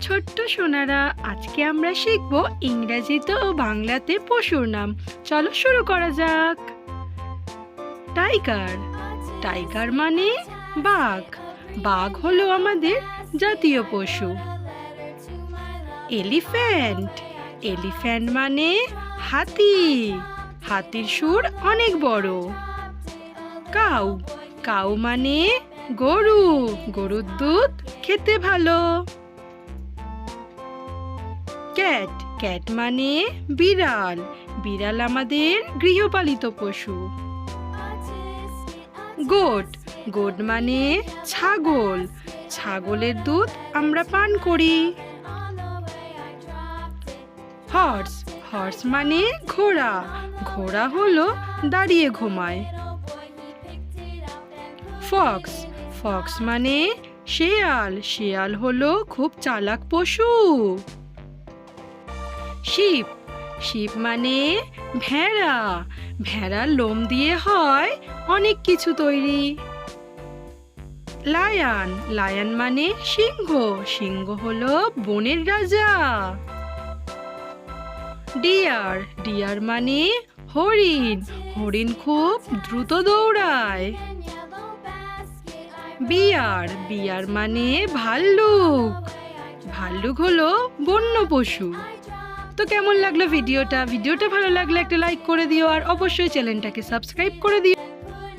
ছোট্ট সোনারা, আজকে আমরা শিখব ইংরেজিতে ও বাংলাতে পশুর নাম। চলো শুরু করা যাক। টাইগার। টাইগার মানে বাঘ। বাঘ হলো আমাদের জাতীয় পশু। এলিফ্যান্ট। এলিফ্যান্ট মানে হাতি। হাতির সুর অনেক বড়। কাউ। কাউ মানে গরু, গরুর দুধ খেতে ভালো। ক্যাট ক্যাট মানে বিড়াল। বিড়াল আমাদের গৃহপালিত পশু। গোট গোট মানে ছাগল। ছাগলের দুধ আমরা পান করি। হর্স হর্স মানে ঘোড়া। ঘোড়া হলো দাঁড়িয়ে ঘুমায়। ফক্স ফক্স মানে শেয়াল। শেয়াল হলো খুব চালাক পশু। শিপ। শিপ মানে ভেড়া। ভেড়ার লোম দিয়ে হয় অনেক কিছু তৈরি। লায়ন। লায়ন মানে সিংহ। সিংহ হলো বনের রাজা। ডিয়ার। ডিয়ার মানে হরিণ। হরিণ খুব দ্রুত দৌড়ায়। বিয়ার বিয়ার মানে ভাল্লুক। ভাল্লুক হলো বন্য পশু। তো কেমন লাগল ভিডিওটা? ভিডিওটা ভালো লাগলে একটা লাইক করে দিও আর অবশ্যই চ্যানেলটাকে সাবস্ক্রাইব করে দিও।